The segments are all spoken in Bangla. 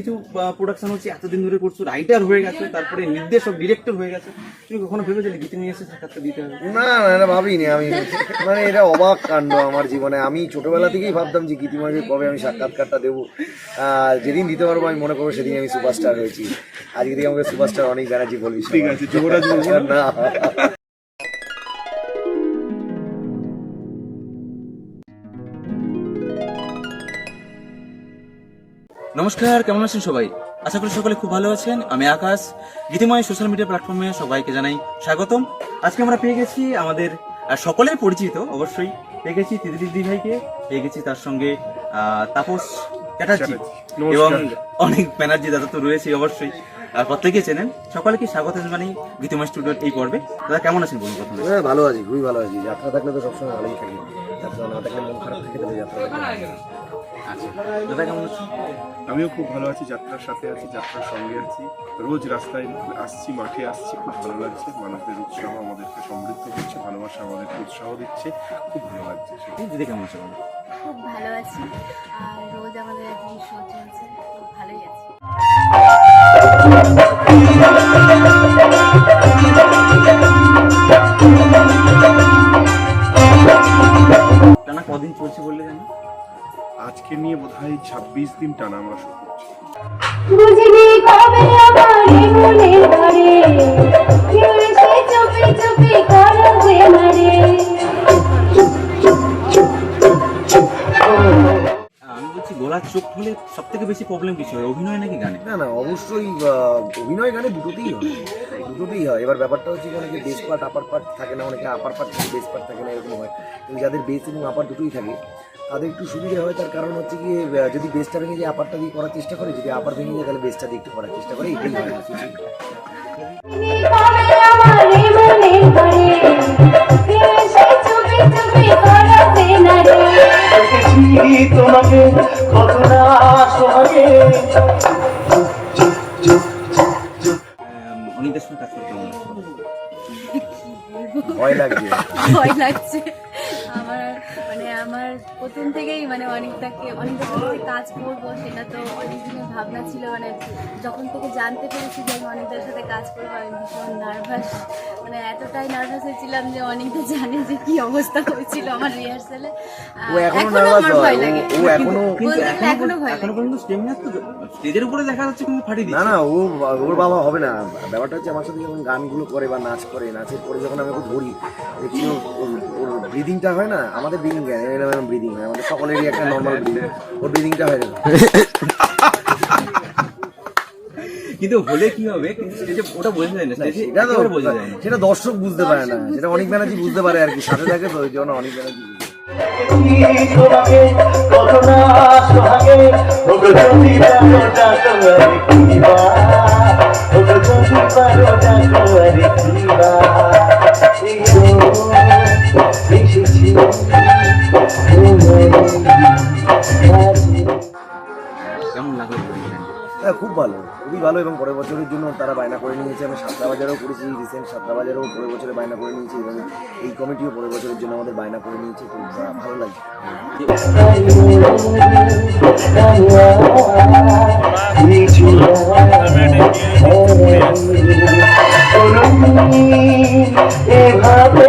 কিছু প্রোডাকশন হচ্ছে এতদিন ধরে করছ রাইটার হয়ে গেছে তারপরে নির্দেশক ডিরেক্টর হয়ে গেছে। তুমি কখনো ভেবেছিলে গীতি নিয়ে এসে সাক্ষাৎটা দিতে হবে? না না এটা ভাবিনি আমি। মানে এটা অবাক কাণ্ড আমার জীবনে। আমি ছোটবেলা থেকেই ভাবতাম যে গীতিমাকে কবে আমি সাক্ষাৎকারটা দেবো। আর যেদিন দিতে পারব আমি মনে করব সেদিন আমি সুপারস্টার হয়েছি। আজকে থেকে আমাকে সুপারস্টার অনেক ব্যানার্জি বলবি ঠিক আছে যুবরাজ না। নমস্কার কেমন আছেন সবাই? আশা করি সকলে খুব ভালো আছেন। আমি আকাশ। গীতিময় সোশ্যাল মিডিয়া প্ল্যাটফর্মে সবাইকে জানাই স্বাগতম। আজকে আমরা পেয়ে গেছি আমাদের সকলেই পরিচিত অবশ্যই। পেয়ে গেছি তিদিদি দিদি ভাইকে পেয়ে গেছি তার সঙ্গে তাপস চ্যাটার্জি এবং অনেক ব্যানার্জি দাদা তো রয়েছে অবশ্যই। আর প্রত্যেকে চেনেন। সকলকে স্বাগত জানাই গীতিময় স্টুডিওর এই পর্বে। দাদা কেমন আছেন বলুন প্রথমে? হ্যাঁ ভালো আছি খুবই ভালো আছি। যাত্রা থাকলে তো সবসময় ভালোই থাকি। যাত্রা না থাকলে মন খারাপ থাকে তাহলে যাত্রা দাদা কেমন আছেন? আমিও খুব ভালো আছি যাত্রার সাথে আছি যাত্রার সঙ্গে আছি। রোজ রাস্তায় আসছি মাঠে আসছি খুব ভালো লাগছে। মানুষদের উৎসাহ আমাদেরকে সমৃদ্ধ করছে ভালোবাসা আমাদেরকে উৎসাহ দিচ্ছে। খুব ভালো লাগছে দিদি কেমন আছে খুব ভালো আছি। রোজ আমাদের একদিন শো চলছে খুব ভালোই আছি। টানা কদিন চলছে বললে জানি? আজকে নিয়ে বোধ হয় ছাব্বিশ দিন টানা আমরা শুরু করছি। চুপি চুপি গলার চোখ হলে সব থেকে বেশি প্রবলেম কিছু হয় অভিনয় নাকি গানে না না অবশ্যই অভিনয় গানে দুটোতেই হয় দুটোতেই হয় এবার ব্যাপারটা হচ্ছে অনেকে বেস পার্ট আপার পার্ট থাকে না অনেকে আপার পার্ট থাকে বেস পার্ট থাকে না এরকম হয় কিন্তু যাদের বেস এবং আপার দুটোই থাকে তাদের একটু সুবিধা হয় তার কারণ হচ্ছে কি আহ, যদি বেসটা ভেঙে যায় আপারটা দিয়ে করার চেষ্টা করে যদি আপার ভেঙে যায় তাহলে বেসটা দিয়ে একটু করার চেষ্টা করে এটাই হয় না। তোমাকে কত না সোহাগে অনিতার সঙ্গে কাজ করতে ভয় লাগছে। ভয় লাগছে। আমার মানে আমার প্রথম থেকেই মানে অনেকটাকে সাথে কাজ করব সেটা তো অনেক দিনের ভাবনা ছিল মানে যখন থেকে জানতে পেরেছি যে আমি অনেকটার সাথে কাজ করব আমি ভীষণ নার্ভাস মানে এতটাই নার্ভাস হয়েছিলাম যে অনেকটা জানে যে কি অবস্থা হয়েছিল আমার রিহার্সালে ও এখনও আমার ভয় লাগে। এখনও কিন্তু বলতে গেলে এখনও এখনও ভয় এখনও লাগে। পর্যন্ত স্টেম তো স্টেজের উপরে দেখা যাচ্ছে না ও ওর বাবা হবে না। ব্যাপারটা হচ্ছে আমার সাথে যখন গানগুলো করে বা নাচ করে নাচের পরে যখন আমি ওকে ধরি ব্রিদিংটা হয় না? আমাদের ব্রিদিং এরকম ব্রিদিং হয়। আমাদের সকলেরই একটা নর্মাল ব্রিদিং ওর ব্রিদিংটা হয় না কিন্তু হলে কি হবে? কিন্তু স্টেজে ওটা বোঝা যায় না স্টেজে সেটা তো বোঝা যায় না। সেটা দর্শক বুঝতে পারে না। সেটা অনেক ব্যানার্জি বুঝতে পারে আর কি। সাথে থাকে তো ওই জন্য অনেক ব্যানার্জি বুঝতে পারে। হ্যাঁ খুব ভালো। খুবই ভালো এবং পরের বছরের জন্য তারা বায়না করে নিয়েছে। আমি সাতটা বাজারেও করেছি রিসেন্ট সাতটা বাজারেও পরের বছরে বায়না করে নিয়েছি এবং এই কমিটিও পরের বছরের জন্য আমাদের বায়না করে নিয়েছে। আহ, ভালো লাগছে। এভাবে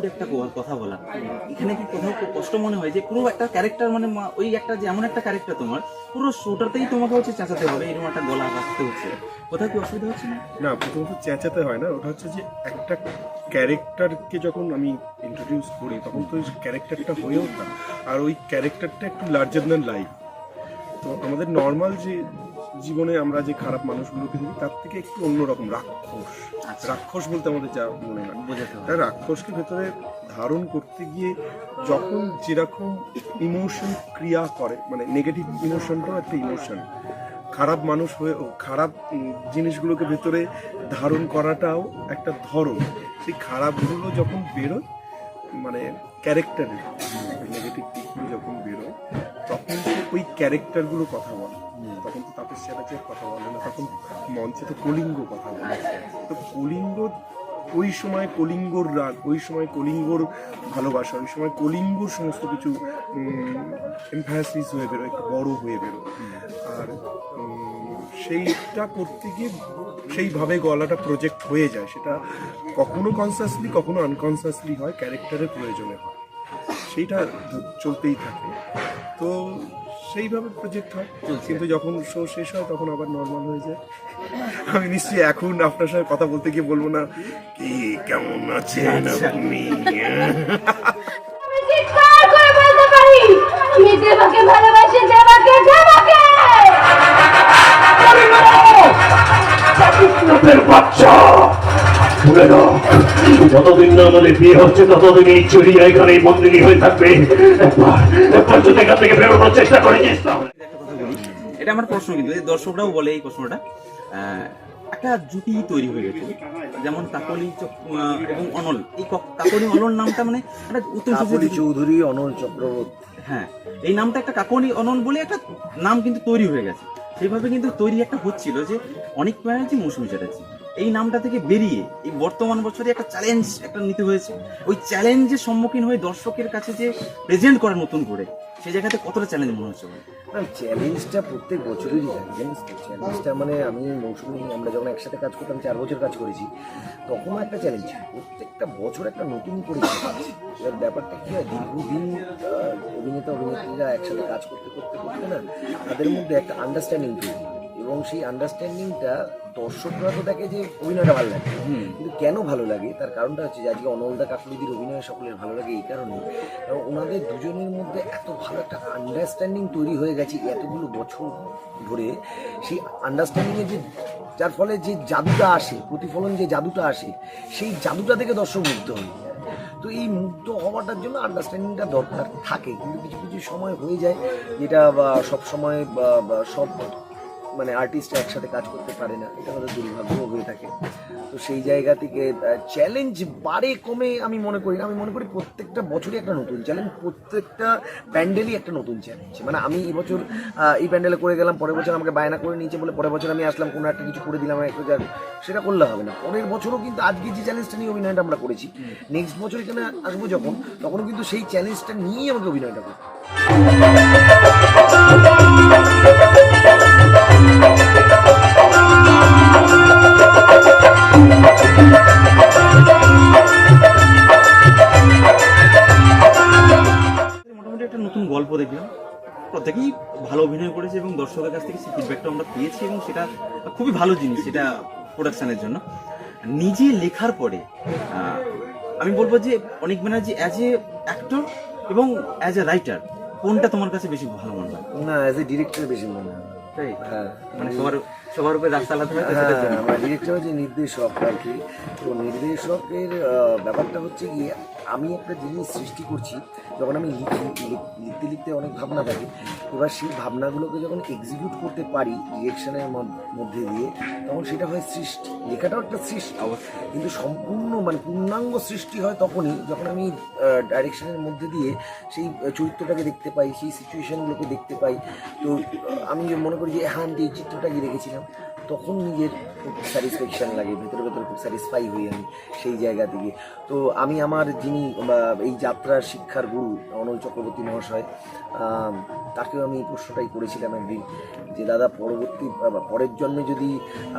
লাউড একটা কথা বলা। এখানে কি কোথাও কষ্ট মনে হয় যে পুরো একটা ক্যারেক্টার মানে ওই একটা যেমন একটা ক্যারেক্টার তোমার, পুরো শোটাতেই তোমাকে হচ্ছে চেঁচাতে হবে, এরকম একটা গলা রাখতে হচ্ছে। কোথাও কি অসুবিধা হচ্ছে না? প্রথমত চেঁচাতে হয় না, ওটা হচ্ছে যে একটা ক্যারেক্টারকে যখন আমি ইন্ট্রোডিউস করি, তখন তো ক্যারেক্টারটা হয়ে ওঠা আর ওই ক্যারেক্টারটা একটু লার্জার দ্যান লাইফ তো আমাদের নর্মাল যে জীবনে আমরা যে খারাপ মানুষগুলোকে দেখি তার থেকে একটু অন্যরকম রাক্ষস। আচ্ছা। রাক্ষস বলতে আমাদের যা মনে হয়। বোঝাতে হবে তাই রাক্ষসকে ভেতরে ধারণ করতে গিয়ে যখন যেরকম ইমোশন ক্রিয়া করে মানে নেগেটিভ ইমোশনটাও একটা ইমোশন খারাপ মানুষ হয়ে ও খারাপ জিনিসগুলোকে ভেতরে ধারণ করাটাও একটা ধরন। সেই খারাপগুলো যখন বেরোয় মানে ক্যারেক্টারের নেগেটিভ দিকগুলো যখন বেরোয় তখন সে ওই ক্যারেক্টারগুলো কথা বলে। তখন তো তাপস চ্যাটার্জির কথা বলে না, তখন মঞ্চে তো কলিঙ্গ কথা বলে। তো কলিঙ্গ ওই সময় কলিঙ্গর রাগ, ওই সময় কলিঙ্গর ভালোবাসা, ওই সময় কলিঙ্গর সমস্ত কিছু এমফাসিস হয়ে বেরো একটু বড় হয়ে বেরো আর সেইটা করতে গিয়ে সেইভাবে গলাটা প্রজেক্ট হয়ে যায়। সেটা কখনো কনসাসলি কখনো আনকনসাসলি হয় ক্যারেক্টারের প্রয়োজনে হয়। সেইটা চলতেই থাকে। তো সেইভাবে প্রজেক্ট হয়। কিন্তু যখন শো শেষ হয় তখন আবার নর্মাল হয়ে যায়। আমি নিশ্চয়ই এখন আপনার সঙ্গে কথা বলতে গিয়ে বলব না কি কেমন আছেন আপনি? আমি চিৎকার করে বলতে পারি আমি দেবাকে ভালোবাসি দেবাকে দেবাকে আপনার বাচ্চা। শুনে যতদিন না আমাদের বিয়ে হচ্ছে ততদিন এই চুরিয়া এখানে বন্দিনী হয়ে থাকবে। একবার একবার যদি এখান থেকে বেরোনোর চেষ্টা করেছিস এটা আমার প্রশ্ন কিন্তু দর্শকরাও বলে এই প্রশ্নটা। একটা জুটি তৈরি হয়ে গেছে যেমন কাকলি এবং অনল। এই কাকলি অনল নামটা মানে একটা উত্তম চৌধুরী অনল চক্রবর্তী। হ্যাঁ এই নামটা একটা কাকনি অনল বলে একটা নাম কিন্তু তৈরি হয়ে গেছে। সেইভাবে কিন্তু তৈরি একটা হচ্ছিল যে অনেক ব্যানার্জি মৌসুমি চ্যাটার্জি। এই নামটা থেকে বেরিয়ে এই বর্তমান বছরে একটা চ্যালেঞ্জ একটা নিতে হয়েছে। ওই চ্যালেঞ্জের সম্মুখীন হয়ে দর্শকের কাছে যে প্রেজেন্ট করা নতুন করে সেই জায়গাতে কতটা চ্যালেঞ্জ মনে হচ্ছে চ্যালেঞ্জটা প্রত্যেক বছরেরই তো? চ্যালেঞ্জটা মানে আমি মৌসুমি আমরা যখন একসাথে কাজ করতাম, চার বছর কাজ করেছি তখনও একটা চ্যালেঞ্জ প্রত্যেকটা বছর একটা নতুন করে এবার ব্যাপারটা কি হয়? দীর্ঘদিন অভিনেতা, অভিনেত্রীরা একসাথে কাজ করতে করতে করতে না, তাদের মধ্যে একটা আন্ডারস্ট্যান্ডিং তৈরি। এবং সেই আন্ডারস্ট্যান্ডিংটা দর্শকরা তো দেখে যে অভিনয়টা ভালো লাগে। কিন্তু কেন ভালো লাগে? তার কারণটা হচ্ছে যে আজকে অনলদা কাকুলিদির অভিনয় সকলের ভালো লাগে এই কারণে কারণ ওনাদের দুজনের মধ্যে এত ভালো একটা আন্ডারস্ট্যান্ডিং তৈরি হয়ে গেছে এতগুলো বছর ধরে। সেই আন্ডারস্ট্যান্ডিংয়ে যে যার ফলে যে জাদুটা আসে প্রতিফলন যে জাদুটা আসে সেই জাদুটা থেকে দর্শক মুগ্ধ হয়ে। যায় তো এই মুগ্ধ হওয়াটার জন্য আন্ডারস্ট্যান্ডিংটা দরকার থাকে। কিন্তু কিছু কিছু সময় হয়ে যায় যেটা সব সময় সব মানে আর্টিস্ট একসাথে কাজ করতে পারে না এটা আমাদের দুর্ভাগ্য হয়ে থাকে। তো সেই জায়গা থেকে চ্যালেঞ্জ বাড়ে কমে আমি মনে করি না। আমি মনে করি প্রত্যেকটা বছরই একটা নতুন চ্যালেঞ্জ প্রত্যেকটা প্যান্ডেলই একটা নতুন চ্যালেঞ্জ মানে আমি এই বছর আহ, এই প্যান্ডেলে করে গেলাম পরের বছর আমাকে বায়না করে নিয়েছে বলে পরের বছর আমি আসলাম কোনো একটা কিছু করে দিলাম একটু যা সেটা করলে হবে না। পরের বছরও কিন্তু আজকে যে চ্যালেঞ্জটা নিয়ে অভিনয়টা আমরা করেছি নেক্সট বছর এখানে আসব যখন তখনও কিন্তু সেই চ্যালেঞ্জটা নিয়েই আমাকে অভিনয়টা করতে গল্প দেখলাম। প্রত্যেকেই ভালো অভিনয় করেছে এবং দর্শকের কাছ থেকে সেই ফিডব্যাকটা আমরা পেয়েছি এবং সেটা খুবই ভালো জিনিস, সেটা প্রোডাকশনের জন্য। নিজে লেখার পরে আমি বলব যে অনেক ব্যানার্জি অ্যাজ এ অ্যাক্টর এবং অ্যাজ এ রাইটার কোনটা তোমার কাছে বেশি ভালো মনে হয়? না অ্যাজ এ ডিরেক্টর বেশি মনে হয়। তাই? হ্যাঁ। মানে সবার সবার উপরে রাস্তা আলাদা হয় জন্য। হ্যাঁ, ডিরেক্টর হচ্ছে নির্দেশক আর কি। তো নির্দেশকের আহ, ব্যাপারটা হচ্ছে কি আমি একটা জিনিস সৃষ্টি করছি যখন আমি লিখি লিখ- লিখতে লিখতে অনেক ভাবনা থাকে এবার সেই ভাবনাগুলোকে যখন এক্সিকিউট করতে পারি ডিরেকশনের মধ্যে দিয়ে তখন সেটা হয় সৃষ্টি। লেখাটাও একটা সৃষ্টি। কিন্তু সম্পূর্ণ মানে পূর্ণাঙ্গ সৃষ্টি হয় তখনই যখন আমি ডাইরেকশনের মধ্যে দিয়ে সেই চরিত্রটাকে দেখতে পাই সেই সিচুয়েশনগুলোকে দেখতে পাই। তো আমি মনে করি যে হ্যাঁ এই চিত্রটাকে রেখেছিলাম তখন নিজের খুব স্যাটিসফ্যাকশন লাগে, ভেতরে ভেতরে খুব স্যাটিসফাই হই আমি সেই জায়গা থেকে। তো আমি আমার যিনি এই যাত্রার শিক্ষার গুরু অনল চক্রবর্তী মহাশয় তাকেও আমি এই প্রশ্নটাই করেছিলাম একদিন যে, দাদা, পরবর্তী পরের জন্মে যদি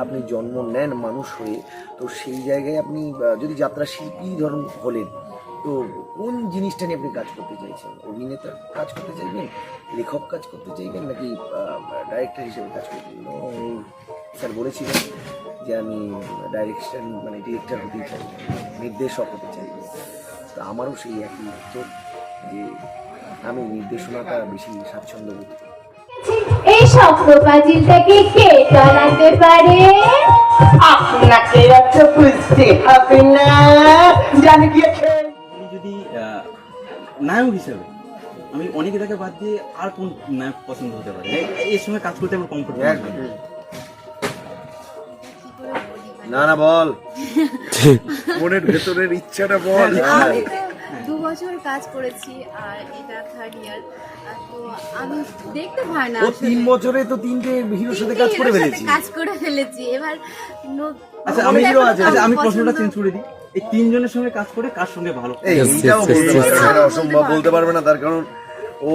আপনি জন্ম নেন মানুষ হয়ে, তো সেই জায়গায় আপনি যদি যাত্রা শিল্পী ধরুন হলেন, তো কোন জিনিসটা নিয়ে আপনি কাজ করতে চাইছেন? অভিনেতা কাজ করতে চাইবেন? লেখক কাজ করতে চাইবেন? নাকি ডাইরেক্টর হিসেবে কাজ করতে চাইবেন? স্যার বলেছিলেন যে আমি ডাইরেকশন মানে ডিরেক্টর হতে চাই নির্দেশক হতে চাই। তো আমারও সেই একই উত্তর যে আমি নির্দেশনাটা বেশি স্বাচ্ছন্দ্য বোধ এই শক্ত পাজিলটাকে কে চালাতে পারে? আপনাকে এত বুঝতে হবে না। জানি গিয়েছে আমি যদি নায়ক হিসেবে আমি অনেকে তাকে বাদ দিয়ে আর কোন নায়ক পছন্দ হতে পারে? এ- এর সঙ্গে কাজ করতে আমার কমফোর্টেবল না না বল। মনের ভেতরের ইচ্ছাটা বল। আমি দু বছর কাজ করেছি আর এটা থার্ড ইয়ার তো আমি দেখতে পাই না ও তিন বছরে তো তিনটে হিরোর সাথে কাজ করে ফেলেছি কাজ করে ফেলেছি। এবার আচ্ছা আমি হিরো আছে। আচ্ছা আমি প্রশ্নটা চেঞ্জ করে দিই। এই তিনজনের সঙ্গে কাজ করে কার সঙ্গে ভালো? এই এইটাও বলতে পারবে না, অসম্ভব বলতে পারবে না তার কারণ ও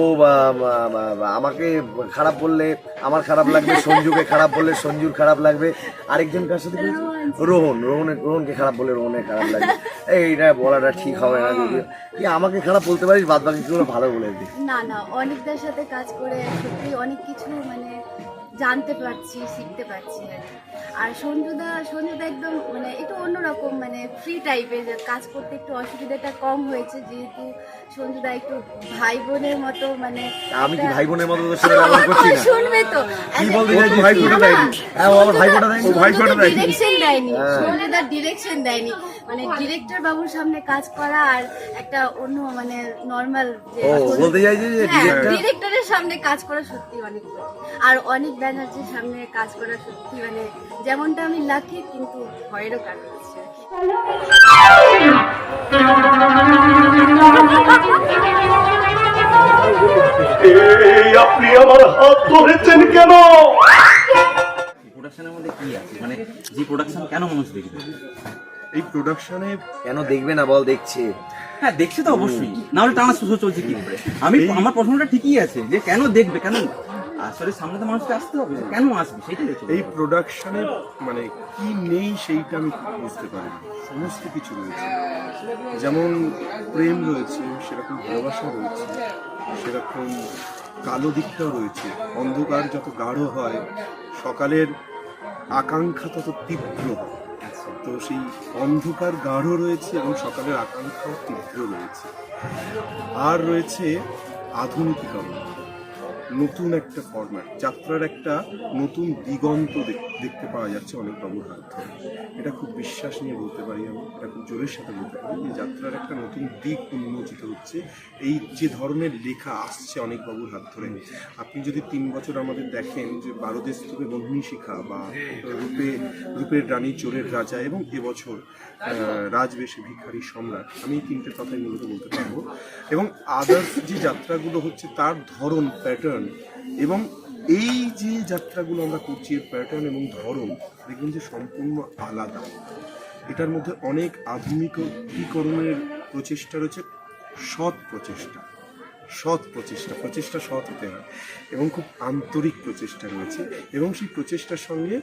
আমাকে খারাপ বললে আমার খারাপ লাগবে সঞ্জুকে খারাপ বললে সঞ্জুর খারাপ লাগবে। আরেকজন কার সাথে? রোহন। রোহনের রোহনকে খারাপ বললে রোহনের খারাপ লাগবে। এইটা বলাটা ঠিক হবে না যদিও। কি আমাকে খারাপ বলতে পারিস? বাদ বাকি ভালো বলে দিই না না অনেকদের সাথে কাজ করে সত্যি অনেক কিছু মানে জানতে পারছি শিখতে পারছি আর। আর সঞ্জুদা সঞ্জুদা একদম মানে একটু অন্যরকম মানে ফ্রি টাইপের কাজ করতে একটু অসুবিধাটা কম হয়েছে যেহেতু সঞ্জুদা একটু ভাই বোনের মতো মানে আমি কি ভাই বোনের মতো করছি না শুনবে তো ভাই? ফোটা দেয়নি। হ্যাঁ ভাই দেয়নি ভাই ফোটা দেয়নি। ডিরেকশন দেয়নি হ্যাঁ। সঞ্জুদার ডিরেকশন দেয়নি মানে ডিরেক্টর বাবুর সামনে কাজ করা আর একটা অন্য মানে নর্মাল ও বলতে চাইছি যে হ্যাঁ ডিরেক্টর ডিরেক্টরের সামনে কাজ করা সত্যি অনেক আর অনেক ব্যানার্জির সামনে কাজ করা সত্যি মানে যেমনটা আমি লাকি কিন্তু ভয়েরও কারণ আছে। আপনি আমার হাত ধরেছেন কেন? প্রোডাকশনের মধ্যে কি আছে? মানে যে প্রোডাকশন কেন মানুষ দেখবে? এই প্রোডাকশনে কেন দেখবে না বল দেখছে। হ্যাঁ দেখছে তো অবশ্যই। না হলে টানা সুসো চলছে কি করে? আমি আমার প্রশ্নটা ঠিকই আছে যে কেন দেখবে? কেন আসলে সামনে তো মানুষকে আসতে হবে। কেন আসবে? সেটাই এই প্রোডাকশনে মানে কি নেই সেইটা আমি বুঝতে পারি সমস্ত কিছু রয়েছে। যেমন প্রেম রয়েছে সেরকম ভালোবাসা রয়েছে সেরকম কালো দিকটাও রয়েছে অন্ধকার যত গাঢ় হয় সকালের আকাঙ্ক্ষা তত তীব্র হয়। তো সেই অন্ধকার গাঢ় রয়েছে এবং সকালের আকাঙ্ক্ষাও তীব্র রয়েছে। আর রয়েছে আধুনিকীকরণ। নতুন একটা ফরম্যাট যাত্রার একটা নতুন দিগন্ত দেখ- দেখতে পাওয়া যাচ্ছে অনেক বাবুর হাত ধরে। এটা খুব বিশ্বাস নিয়ে বলতে পারি আমি, এটা খুব জোরের সাথে বলতে পারি যে যাত্রার একটা নতুন দিক উন্মোচিত হচ্ছে। এই যে ধরনের লেখা আসছে অনেক বাবুর হাত ধরে। আপনি যদি তিন বছর আমাদের দেখেন যে থেকে বন্ধনী শিখা বা রূপে, রূপের রানী, চোরের রাজা এবং এবছর রাজবেশে, ভিখারি, সম্রাট, আমি এই তিনটে কথাই মূলত বলতে পারব। এবং আদার্স যে যাত্রাগুলো হচ্ছে তার ধরন প্যাটার্ন এবং এই যে যাত্রাগুলো আমরা করছি এর প্যাটার্ন এবং ধরন, দেখবেন যে সম্পূর্ণ আলাদা। এটার মধ্যে অনেক আধুনিকীকরণের প্রচেষ্টা রয়েছে, সৎ প্রচেষ্টা। সৎ প্রচেষ্টা প্রচেষ্টা সৎ হতে হয়। এবং খুব আন্তরিক প্রচেষ্টা রয়েছে। এবং সেই প্রচেষ্টার সঙ্গে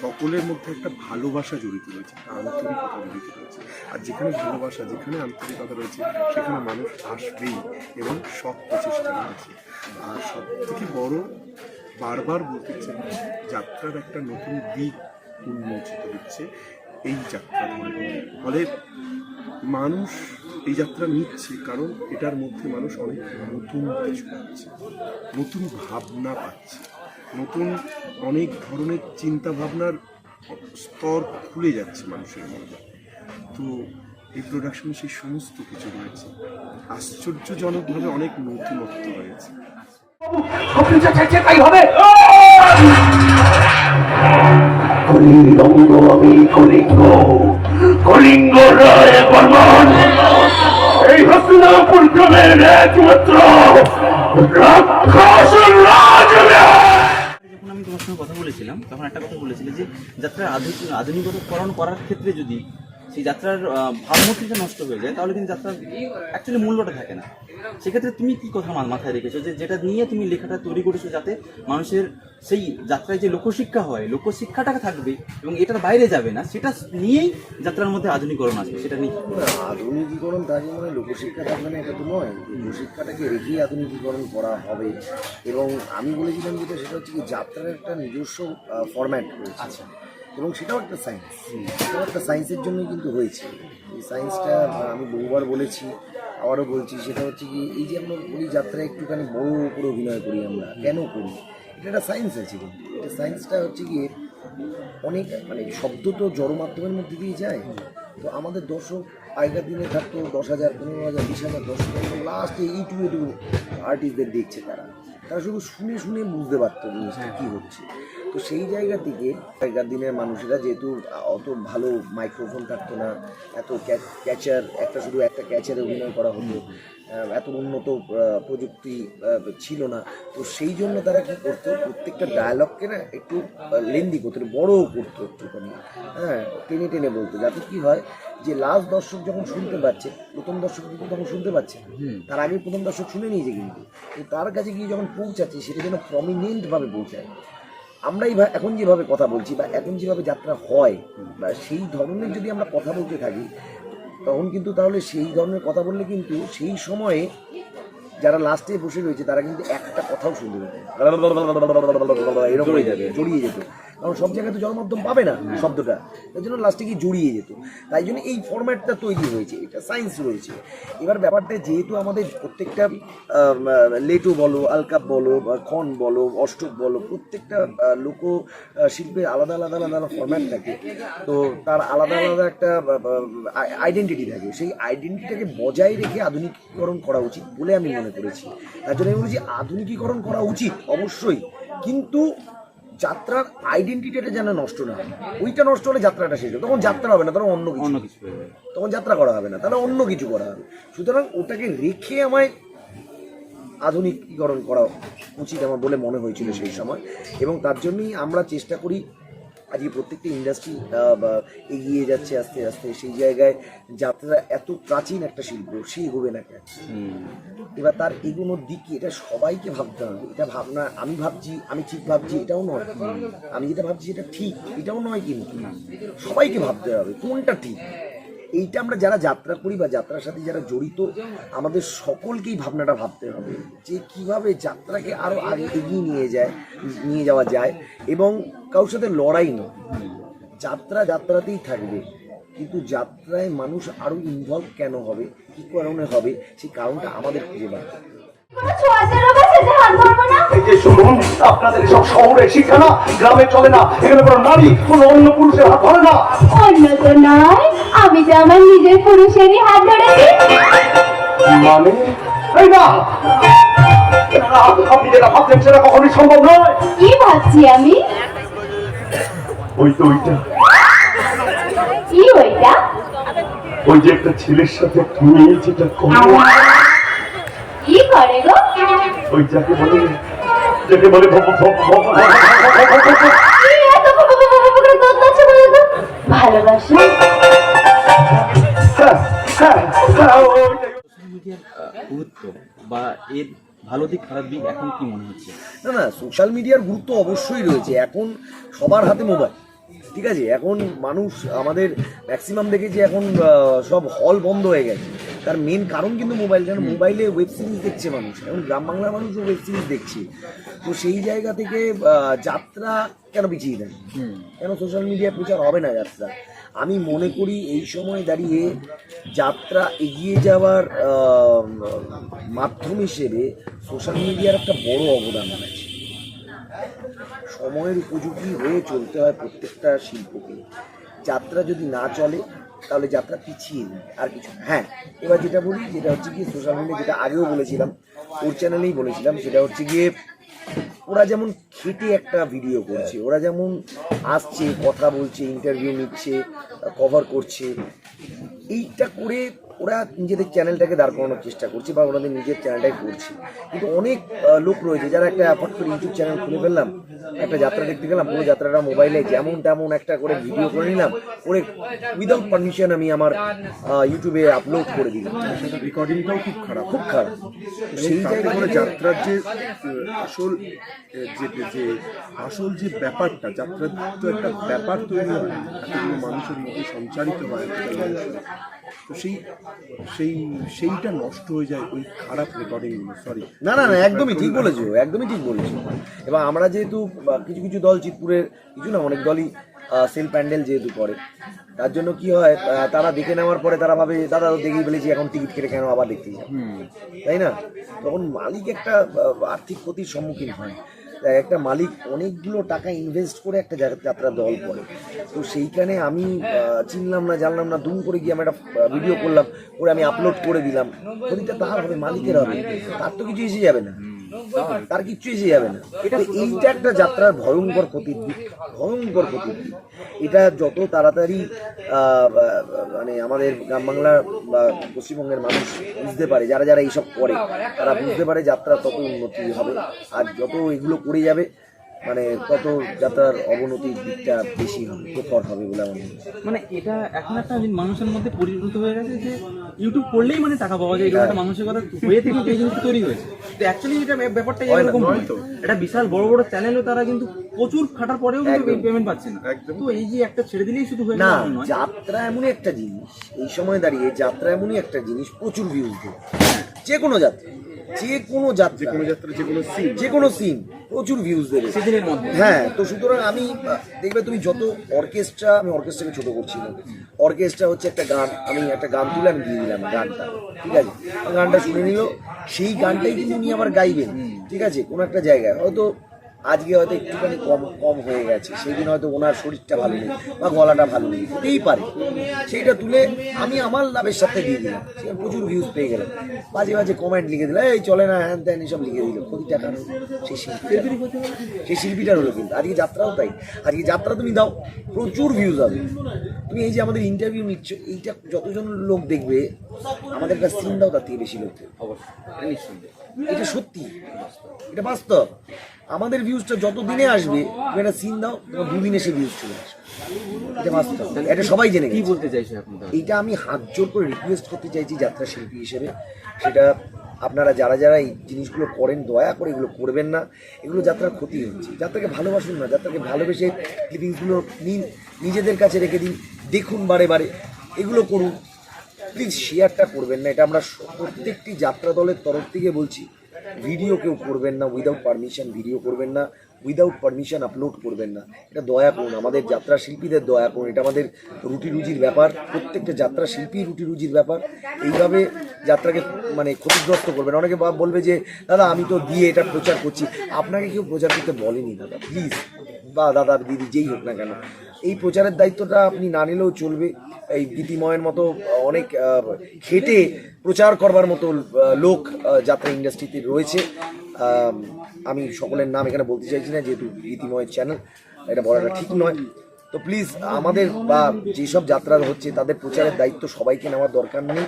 সকলের মধ্যে একটা ভালোবাসা জড়িত রয়েছে আন্তরিকতা জড়িত রয়েছে। আর যেখানে ভালোবাসা, যেখানে আন্তরিকতা রয়েছে, সেখানে মানুষ আসবেই এবং সৎ প্রচেষ্টা রয়েছে। আর সব থেকে বড় বারবার বলতে চাই, যাত্রার একটা নতুন দিক উন্মোচিত হচ্ছে এই যাত্রা ফলে মানুষ এই যাত্রা নিচ্ছে কারণ এটার মধ্যে মানুষ অনেক নতুন কিছু পাচ্ছে নতুন ভাবনা পাচ্ছে নতুন অনেক ধরনের চিন্তা ভাবনার স্তর খুলে যাচ্ছে মানুষের মধ্যে। তো এই প্রোডাকশনে সেই সমস্ত কিছু রয়েছে। আশ্চর্যজনকভাবে অনেক নতুনত্ব রয়েছে। আপনি যা চাইছে তাই হবে। আমি কলিঙ্গ এই হস্তিনাপুর গ্রামের একমাত্র রাক্ষস আমি তোমার সঙ্গে কথা বলেছিলাম, তখন একটা কথা বলেছিলে যে যাত্রার আধুনিক আধুনিকরণ করার ক্ষেত্রে যদি সেই যাত্রার আহ, ভাবমূর্তিটা নষ্ট হয়ে যায় তাহলে কিন্তু যাত্রার অ্যাকচুয়ালি মূল্যটা থাকে না। সেক্ষেত্রে তুমি কি কথা মাথায় রেখেছো যে যেটা নিয়ে তুমি লেখাটা তৈরি করেছ যাতে মানুষের সেই যাত্রায় যে লোকশিক্ষা হয় লোকশিক্ষাটা থাকবে এবং এটার বাইরে যাবে না সেটা নিয়েই যাত্রার মধ্যে আধুনিকরণ আসবে সেটা নিয়ে আধুনিকীকরণ তার মানে লোকশিক্ষা থাকবে না এটা তো নয়। লোকশিক্ষাটাকে রেখেই আধুনিকীকরণ করা হবে। এবং আমি বলেছিলাম যেটা সেটা হচ্ছে কি যাত্রার একটা নিজস্ব ফরম্যাট রয়েছে। আচ্ছা। এবং সেটাও একটা সায়েন্স সেটাও একটা সায়েন্সের জন্যই কিন্তু হয়েছে। এই সায়েন্সটা আমি বহুবার বলেছি, আবারও বলছি, সেটা হচ্ছে কি, এই যে আমরা করি যাত্রায় একটুখানি বড় করে অভিনয় করি আমরা, কেন করি? এটা একটা সায়েন্স আছে কিন্তু। এটা সায়েন্সটা হচ্ছে গিয়ে অনেক মানে শব্দ তো জড় মাধ্যমের মধ্যে দিয়ে যায়। তো আমাদের দর্শক, আগেকার দিনে থাকতো দশ হাজার, পনেরো হাজার, বিশ হাজার দশ হাজার লাস্টে এইটুকু এইটুকু আর্টিস্টদের দেখছে তারা। তারা শুধু শুনে শুনে বুঝতে পারতো জিনিসটা কী হচ্ছে। তো সেই জায়গা থেকে আগেকার দিনের মানুষেরা যেহেতু অত ভালো মাইক্রোফোন থাকতো না এত ক্যাচার একটা শুধু একটা ক্যাচারে অভিনয় করা হতো এত উন্নত প্রযুক্তি ছিল না। তো সেই জন্য তারা কি করতো প্রত্যেকটা ডায়ালগকে না একটু লেন্দি করতো একটু বড় করতো একটুখানি। হ্যাঁ টেনে টেনে বলতো যাতে কি হয় যে লাস্ট দর্শক যখন শুনতে পাচ্ছে প্রথম দর্শক কিন্তু তখন শুনতে পাচ্ছে। তার আগে প্রথম দর্শক শুনে নিয়েছে কিন্তু। তো তার কাছে গিয়ে যখন পৌঁছাচ্ছে সেটা যেন প্রমিনেন্টভাবে পৌঁছায়। আমরাই এখন যেভাবে কথা বলছি বা এখন যেভাবে যাত্রা হয় বা সেই ধরনের যদি আমরা কথা বলতে থাকি তখন কিন্তু তাহলে সেই ধরনের কথা বললে কিন্তু সেই সময়ে যারা লাস্টে বসে রয়েছে তারা কিন্তু একটা কথাও শুনতে পেত। এরকম হয়ে যাবে জড়িয়ে যেত কারণ সব জায়গায় তো জনমাধ্যম পাবে না শব্দটা। তার জন্য লাস্টে গিয়ে জড়িয়ে যেত। তাই জন্য এই ফরম্যাটটা তৈরি হয়েছে, এটা সায়েন্স রয়েছে। এবার ব্যাপারটা যেহেতু আমাদের প্রত্যেকটা লেটো বলো, আলকাপ বলো খন বলো, অষ্টক বলো, প্রত্যেকটা লোক শিল্পে আলাদা আলাদা আলাদা আলাদা ফরম্যাট থাকে। তো তার আলাদা আলাদা একটা আইডেন্টিটি থাকে। সেই আইডেন্টিটিটাকে বজায় রেখে আধুনিকীকরণ করা উচিত বলে আমি মনে করেছি। তার জন্য আমি বলেছি, আধুনিকীকরণ করা উচিত, অবশ্যই। কিন্তু যাত্রার আইডেন্টিটিটা যেন নষ্ট না হয়। ওইটা নষ্ট হলে যাত্রাটা শেষ হবে। তখন যাত্রা হবে না তখন অন্য কিছু। অন্য কিছু। তখন যাত্রা করা হবে না তাহলে অন্য কিছু করা হবে। সুতরাং ওটাকে রেখে আমায় আধুনিকীকরণ করা উচিত আমার বলে মনে হয়েছিল সেই সময়। এবং তার জন্যই আমরা চেষ্টা করি আজকে প্রত্যেকটা ইন্ডাস্ট্রি এগিয়ে যাচ্ছে আস্তে আস্তে সেই জায়গায় যাত্রা এত প্রাচীন একটা শিল্প সে এগোবে না কেন? এবার তার এগোনোর দিকে এটা সবাইকে ভাবতে হবে। এটা ভাবনা আমি ভাবছি আমি ঠিক ভাবছি এটাও নয়। আমি যেটা ভাবছি এটা ঠিক এটাও নয় কিন্তু। সবাইকে ভাবতে হবে কোনটা ঠিক? এইটা আমরা যারা যাত্রা করি বা যাত্রার সাথে যারা জড়িত, আমাদের সকলকেই ভাবনাটা ভাবতে হবে যে কীভাবে যাত্রাকে আরও আগে এগিয়ে নিয়ে যায়, নিয়ে যাওয়া যায় এবং কারোর সাথে লড়াই নয়। যাত্রা যাত্রাতেই থাকবে, কিন্তু যাত্রায় মানুষ আরও ইনভলভ কেন হবে, কী কারণে হবে, সেই কারণটা আমাদের খুঁজে বার করতে হবে। কোনো ছোঁয়াচে রোগ আছে যে হাত ধরবো না? এই যে শুনুন আপনাদের সব শহরে শিক্ষা না গ্রামে চলে না। এখানে কোনো নারী কোনো অন্য পুরুষের হাত ধরে না। অন্য তো নয়। আমি যে আমার নিজের পুরুষেরই হাত ধরেছি। মানে? এই না! না, আপনি যেটা ভাবছেন সেটা কখনোই সম্ভব নয়। কি ভাবছি আমি? ওই তো ওইটা। কি ওইটা? ওই যে একটা ছেলের সাথে মেয়ে যেটা করে কি করে গো ওই যাকে বলে যাকে বলে? ভালোবাসা হ্যাঁ, হ্যাঁ, হ্যাঁ, গুরুত্ব বা এর ভালো দিক খারাপ দিক এখন কি মনে হচ্ছে না না সোশ্যাল মিডিয়ার গুরুত্ব অবশ্যই রয়েছে এখন সবার হাতে মোবাইল ঠিক আছে এখন মানুষ আমাদের ম্যাক্সিমাম দেখেছি এখন সব হল বন্ধ হয়ে গেছে। তার মেন কারণ কিন্তু মোবাইল কারণ মোবাইলে ওয়েব সিরিজ দেখছে মানুষ। এখন গ্রাম বাংলার মানুষও ওয়েব সিরিজ দেখছে। তো সেই জায়গা থেকে যাত্রা কেন পিছিয়ে দেয়? কেন সোশ্যাল মিডিয়ায় প্রচার হবে না যাত্রা? আমি মনে করি এই সময় দাঁড়িয়ে যাত্রা এগিয়ে যাওয়ার মাধ্যম হিসেবে সোশ্যাল মিডিয়ার একটা বড় অবদান আছে সময়ের উপযোগী হয়ে চলতে হয় প্রত্যেকটা শিল্পকে যাত্রা যদি না চলে, তাহলে যাত্রা পিছিয়ে নেয় আর কিছু। হ্যাঁ এবার যেটা বলি, যেটা হচ্ছে গিয়ে সোশ্যাল মিডিয়া যেটা আগেও বলেছিলাম, ওর চ্যানেলেই বলেছিলাম, সেটা হচ্ছে গিয়ে ওরা যেমন খেটে একটা ভিডিও করছে, ওরা যেমন আসছে, কথা বলছে ইন্টারভিউ নিচ্ছে কভার করছে, এইটা করে ওরা নিজেদের চ্যানেলটাকে দাঁড় করানোর চেষ্টা করছে বা ওনাদের নিজের চ্যানেলটাই করছে। কিন্তু অনেক লোক রয়েছে যারা একটা অ্যাফোর্ড করে ইউটিউব চ্যানেল খুলে ফেললাম একটা যাত্রা দেখতে গেলাম পুরো যাত্রাটা মোবাইলে যেমন তেমন একটা করে ভিডিও করে নিলাম করে উইদাউট পারমিশন আমি আমার ইউটিউবে আপলোড করে দিলাম। সেটা রেকর্ডিংটাও খুব খারাপ। খুব খারাপ। সেই সেই তাতে জায়গা করে যাত্রার যে আসল যে যে আসল যে ব্যাপারটা যাত্রার তো একটা ব্যাপার তৈরি হয় মানুষের মধ্যে সঞ্চারিত হয়। তো সেই সেই সেইটা নষ্ট হয়ে যায় ওই খারাপ রেকর্ডিংগুলো সরি না না না একদমই ঠিক বলেছ একদমই ঠিক বলেছ। এবং আমরা যেহেতু কিছু কিছু দল চিতপুরের কিছু না অনেক দলই সেল প্যান্ডেল যেহেতু করে। তার জন্য কি হয় তারা দেখে নেওয়ার পরে তারা ভাবে দাদা তো দেখেই ফেলেছি এখন টিকিট কেটে কেন আবার দেখতে তাই না? তখন মালিক একটা আর্থিক ক্ষতির সম্মুখীন হয়। একটা মালিক অনেকগুলো টাকা ইনভেস্ট করে একটা যাত্রা দল করে। তো সেইখানে আমি চিনলাম না, জানলাম না, দুম করে গিয়ে আমি একটা ভিডিও করলাম, করে আমি আপলোড করে দিলাম। ক্ষতিটা তার হবে, মালিকের হবে। তার তো কিছু এসে যাবে না। তার কিচ্ছু এসে যাবে না। এটা এইটা একটা যাত্রার ভয়ঙ্কর ক্ষতির দিক ভয়ঙ্কর ক্ষতির দিক এটা যত তাড়াতাড়ি মানে আমাদের গ্রাম বাংলা বা পশ্চিমবঙ্গের মানুষ বুঝতে পারে যারা যারা এইসব করে তারা বুঝতে পারে যাত্রা তত উন্নতি হবে। আর যত এগুলো করে যাবে মানে কত যাত্রার অবনতির দিকটা বেশি হবে প্রখর হবে বলে আমার মনে হয়? মানে এটা এখন একটা মানুষের মধ্যে পরিণত হয়ে গেছে যে ইউটিউব করলেই মানে টাকা পাওয়া যায় এটা একটা মানসিকতা হয়ে থেকে এই জিনিসটা তৈরি হয়েছে। তো অ্যাকচুয়ালি এটা ব্যাপারটা হয় এরকম নয় তো। এটা বিশাল বড় বড় চ্যানেলও তারা কিন্তু প্রচুর খাটার পরেও কিন্তু পেমেন্ট পাচ্ছে না। তো এই যে একটা ছেড়ে দিলেই শুধু হয়ে না যাত্রা এমনই একটা জিনিস এই সময় দাঁড়িয়ে যাত্রা এমনই একটা জিনিস প্রচুর ভিউজ দেয়। যে কোনো যাত্রা। যে কোনো যে যাত্রা কোনো যাত্রা যে কোনো সিন যে কোনো সিন প্রচুর ভিউজ দেবে। সেদিনের মধ্যে। হ্যাঁ তো সুতরাং আমি দেখবে তুমি যত অর্কেস্ট্রা আমি অর্কেস্ট্রাকে ছোট করছি না। অর্কেস্ট্রা হচ্ছে একটা গান আমি একটা গান তুলে আমি দিয়ে দিলাম গানটা ঠিক আছে? গানটা শুনে নিল সেই গানটাই কিন্তু উনি আবার গাইবেন ঠিক আছে? কোনো একটা জায়গায়। হয়তো আজকে হয়তো একটুখানি কম কম হয়ে গেছে। সেই দিন হয়তো ওনার শরীরটা ভালো নেই বা গলাটা ভালো নেই, হতেই পারে। সেইটা তুলে আমি আমার লাভের সাথে দিয়ে দিলাম। সে প্রচুর ভিউজ পেয়ে গেলাম বাজে বাজে কমেন্ট লিখে দিলাম এই চলে না, হ্যান ত্যান, এসব লিখে দিল। ক্ষতি টাকা সেই শিল্পীটার সেই শিল্পীটার হলো কিন্তু। আজকে যাত্রাও তাই। আজকে যাত্রা তুমি দাও, প্রচুর ভিউজ হবে। তুমি এই যে আমাদের ইন্টারভিউ নিচ্ছ, এইটা যতজন লোক দেখবে, আমাদের একটা সিন দাও, তার থেকে বেশি লোক। অবশ্যই। এটা সত্যি। এটা বাস্তব। আমাদের ভিউজটা যত দিনে আসবে তুমি একটা সিন দাও তোমার দুদিনে সে ভিউজ চলে আসবে। এটা বাস্তব। এটা সবাই জেনে কি বলতে চাইছো? এইটা আমি হাত জোর করে রিকোয়েস্ট করতে চাইছি যাত্রা শিল্পী হিসেবে। সেটা আপনারা যারা যারা এই জিনিসগুলো করেন দয়া করে এগুলো করবেন না। এগুলো যাত্রার ক্ষতি হচ্ছে। যাত্রাকে ভালোবাসুন না যাত্রাকে ভালোবেসে ক্লিপিংসগুলো নিন নিজেদের কাছে রেখে দিন দেখুন বারে বারে। এগুলো করুন। প্লিজ শেয়ারটা করবেন না, এটা আমরা প্রত্যেকটি যাত্রা দলের তরফ থেকে বলছি। ভিডিও কেউ করবেন না উইদাউট পারমিশন ভিডিও করবেন না উইদাউট পারমিশন আপলোড করবেন না। এটা দয়া করুন, আমাদের যাত্রা শিল্পীদের দয়া করুন, এটা আমাদের রুটি রুজির ব্যাপার, প্রত্যেকটা যাত্রা শিল্পী রুটি রুজির ব্যাপার। এইভাবে যাত্রাকে মানে ক্ষতিগ্রস্ত করবেন অনেকে বলবে যে, দাদা, আমি তো দিয়ে এটা প্রচার করছি। আপনাকে কেউ প্রচার করতে বলেনি, দাদা প্লিজ বা দাদা দিদি, যেই হোক না কেন, এই প্রচারের দায়িত্বটা আপনি না নিলেও চলবে। এই গীতিময়ের মতো অনেক খেটে প্রচার করবার মতো লোক যাত্রা ইন্ডাস্ট্রিতে রয়েছে। আমি সকলের নাম এখানে বলতে চাইছি না, যেহেতু গীতিময়ের চ্যানেল, এটা বলাটা ঠিক নয়। তো প্লিজ আমাদের বা যেসব যাত্রা হচ্ছে, তাদের প্রচারের দায়িত্ব সবাইকে নেওয়ার দরকার নেই।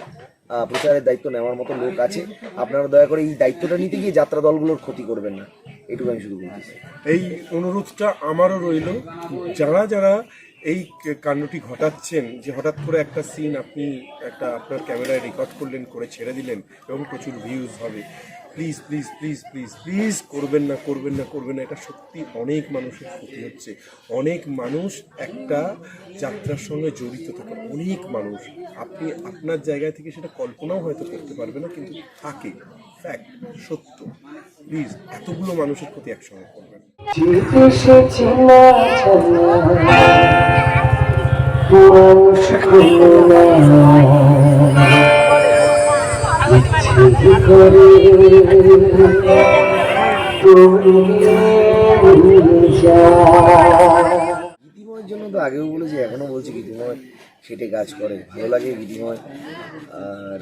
প্রচারের দায়িত্ব নেওয়ার মতো লোক আছে। আপনারা দয়া করে এই দায়িত্বটা নিতে গিয়ে যাত্রা দলগুলোর ক্ষতি করবেন না। এটুকু আমি শুধু বলতেছি এই অনুরোধটা আমারও রইল। যারা যারা এই কাণ্ডটি ঘটাচ্ছেন, যে হঠাৎ করে একটা সিন আপনি একটা আপনার ক্যামেরায় রেকর্ড করলেন, করে ছেড়ে দিলেন, এবং প্রচুর ভিউজ হবে please please please please please করবেন না করবেন না করবেন না। এটা সত্যি অনেক মানুষের ক্ষতি হচ্ছে। অনেক মানুষ একটা যাত্রার সঙ্গে জড়িত থাকে। অনেক মানুষ। আপনি আপনার জায়গা থেকে সেটা কল্পনাও হয়তো করতে পারবে না, কিন্তু থাকে। ফ্যাক্ট সত্য। প্লিজ এতগুলো মানুষের ক্ষতি একসঙ্গে করবেন। না। জন্য তো আগেও বলেছি এখনও বলছি গীতিময় খেটে কাজ করে, ভালো লাগে বিনিময়। আর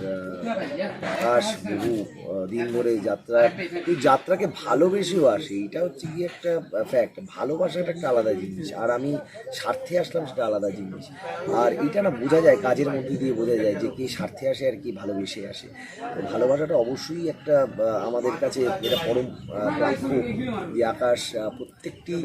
আকাশ, বহু দিন ধরে যাত্রা। এই যাত্রাকে ভালোবেসেও আসে এটা হচ্ছে কি একটা ফ্যাক্ট ভালোবাসাটা একটা আলাদা জিনিস। আর আমি স্বার্থে আসলাম সেটা আলাদা জিনিস। আর এটা না বোঝা যায়, কাজের মধ্যে দিয়ে বোঝা যায় যে কে স্বার্থে আসে আর কি ভালোবেসে আসে। তো ভালোবাসাটা অবশ্যই একটা আমাদের কাছে এটা পরম যে আকাশ প্রত্যেকটি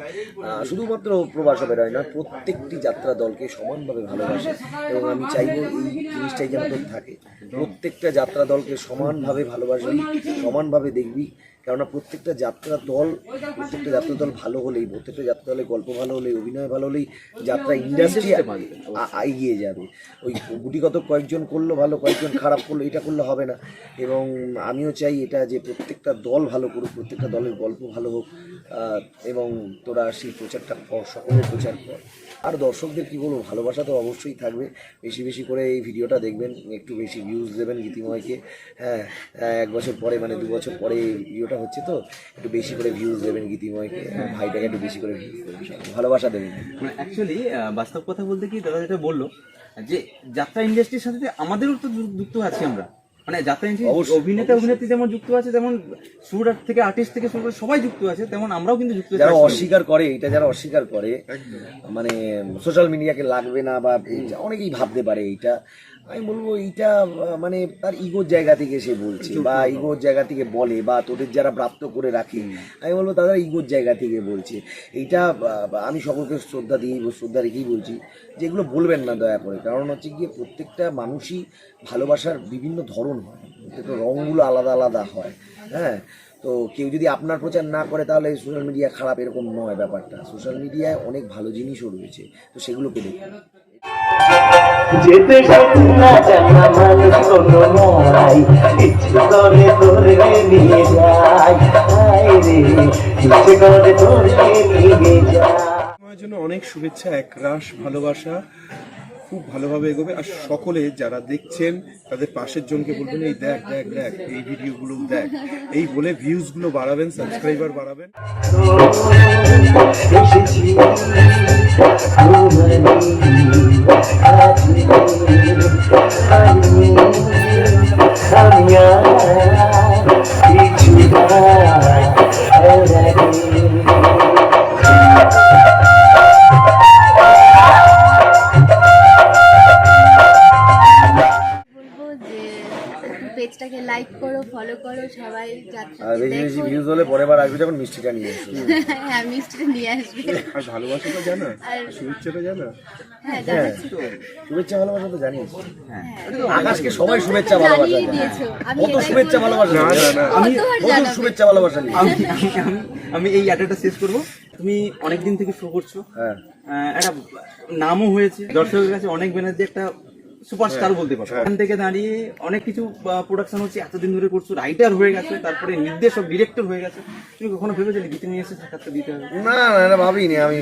শুধুমাত্র প্রবাসবের হয় না, প্রত্যেকটি যাত্রা দলকে সমানভাবে ভালোবাসে। এবং আমি চাইব এই জিনিসটাই যেন তোর থাকে। প্রত্যেকটা যাত্রা দলকে সমানভাবে ভালোবাসবি সমানভাবে দেখবি। কেননা প্রত্যেকটা যাত্রা দল প্রত্যেকটা যাত্রা দল ভালো হলেই প্রত্যেকটা যাত্রা দলে গল্প ভালো হলেই অভিনয় ভালো হলেই যাত্রা ইন্ডাস্ট্রি এগিয়ে যাবে। ওই গুটিগত কয়েকজন করল ভালো কয়েকজন খারাপ করল এটা করলে হবে না। এবং আমিও চাই এটা যে প্রত্যেকটা দল ভালো করুক প্রত্যেকটা দলের গল্প ভালো হোক এবং তোরা সেই প্রচারটা কর সকলের প্রচার কর। আর দর্শকদের কি বলব, ভালোবাসা তো অবশ্যই থাকবে। বেশি বেশি করে এই ভিডিওটা দেখবেন, একটু বেশি ভিউজ দেবেন গীতিময়কে। হ্যাঁ এক বছর পরে মানে দু বছর পরে এই ভিডিওটা হচ্ছে তো, একটু বেশি করে ভিউজ দেবেন গীতিময়কে ভাইটাকে একটু বেশি করে ভালোবাসা দেবেন। মানে অ্যাকচুয়ালি বাস্তব কথা বলতে কি, দাদা যেটা বলল, যে যাত্রা ইন্ডাস্ট্রির সাথে আমাদেরও তো যুক্ত আছি আমরা। মানে যাতে অভিনেতা অভিনেত্রী যেমন যুক্ত আছে তেমন সুর থেকে আর্টিস্ট থেকে শুরু করে সবাই যুক্ত আছে তেমন আমরাও কিন্তু যুক্ত যারা অস্বীকার করে এটা যারা অস্বীকার করে মানে সোশ্যাল মিডিয়াকে লাগবে না বা অনেকেই ভাবতে পারে এইটা। আমি বলব এইটা মানে তার ইগোর জায়গা থেকে সে বলছে বা ইগোর জায়গা থেকে বলে বা তোদের যারা প্রাপ্ত করে রাখে আমি বলব তারা ইগোর জায়গা থেকে বলছে। এইটা আমি সকলকে শ্রদ্ধা দিয়ে শ্রদ্ধা রেখেই বলছি যে এগুলো বলবেন না দয়া করে। কারণ হচ্ছে গিয়ে প্রত্যেকটা মানুষই ভালোবাসার বিভিন্ন ধরন হয়। প্রত্যেকটা রঙগুলো আলাদা আলাদা হয় হ্যাঁ? তো কেউ যদি আপনার প্রচার না করে তাহলে সোশ্যাল মিডিয়া খারাপ এরকম নয় ব্যাপারটা। সোশ্যাল মিডিয়ায় অনেক ভালো জিনিসও রয়েছে তো সেগুলোকে দেখুন। যেতে না জানা মানে কোনো নাই ইচ্ছে করে তোরে নিয়ে যাই। রে ইচ্ছে করে তোরে নিয়ে যাই। আমার জন্য অনেক শুভেচ্ছা, এক একরাশ ভালোবাসা। খুব ভালোভাবে এগোবে। আর সকলে যারা দেখছেন, তাদের পাশের জনকে বলবেন, এই দেখ দেখ দেখ, এই ভিডিওগুলো দেখ। এই বলে ভিউজগুলো বাড়াবেন, সাবস্ক্রাইবার বাড়াবেন। পেজটাকে লাইক করো ফলো করো সবাই যাত্রা আর বেশি বেশি ভিউজ হলে পরের বার আসবে যখন মিষ্টিটা নিয়ে এসো হ্যাঁ মিষ্টিটা নিয়ে আসবে। আর ভালোবাসাটা জানা শুভেচ্ছাটা জানা। হ্যাঁ তো। শুভেচ্ছা ভালোবাসা তো জানিস। হ্যাঁ। আকাশকে সবাই শুভেচ্ছা ভালোবাসা কত শুভেচ্ছা। ভালোবাসা না, না। আমি কত শুভেচ্ছা ভালোবাসা আমি আমি- এই অ্যাডটা শেষ করব। তুমি অনেকদিন থেকে শো করছ। হ্যাঁ। একটা নামও হয়েছে। দর্শকের কাছে অনেক ব্যানার্জি একটা সুপারস্টার বলতে পারো। এখান থেকে দাঁড়িয়ে অনেক কিছু প্রোডাকশন হচ্ছে এতদিন ধরে করছ রাইটার হয়ে গেছে তারপরে নির্দেশক ডিরেক্টর হয়ে গেছে। তুমি কখনো ভেবেছিলে গীতি নিয়ে এসে সাক্ষাৎকার দিতে হবে? না না এটা ভাবিনি আমি।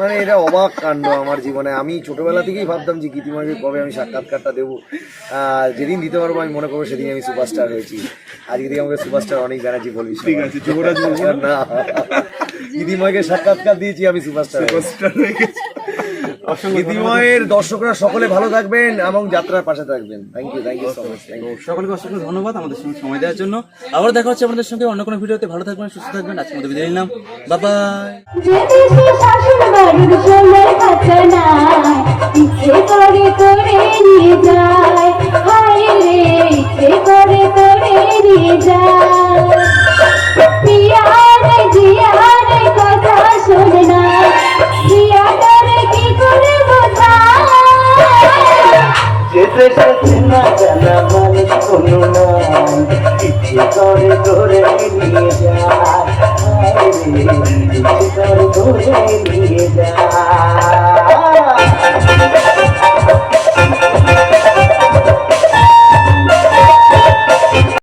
মানে এটা অবাক কাণ্ড আমার জীবনে। আমি ছোটবেলা থেকেই ভাবতাম যে গীতিময়কে কবে আমি সাক্ষাৎকারটা দেবো। আর যেদিন দিতে পারব আমি মনে করব সেদিন আমি সুপারস্টার হয়েছি। আজকে থেকে আমাকে সুপারস্টার অনেক ব্যানার্জি বলবি ঠিক আছে যুবরাজ না। না গীতিময়কে সাক্ষাৎকার দিয়েছি আমি সুপারস্টার সুপারস্টার হয়ে গেছে। গীতিময়ের দর্শকরা সকলে ভালো থাকবেন এবং যাত্রার পাশে থাকবেন। Thank you thank you so much সকলকে অসংখ্য ধন্যবাদ আমাদের সঙ্গে সময় দেওয়ার জন্য। আবার দেখা হচ্ছে আমাদের সঙ্গে অন্য কোনো ভিডিওতে। ভালো থাকবেন সুস্থ থাকবেন। আজকে মধ্যে বিদায় নিলাম। যায়। যেতে পারছি না জানা মানে কোনো নাম ইচ্ছে করে ধরে নিয়ে নিয়ে যায়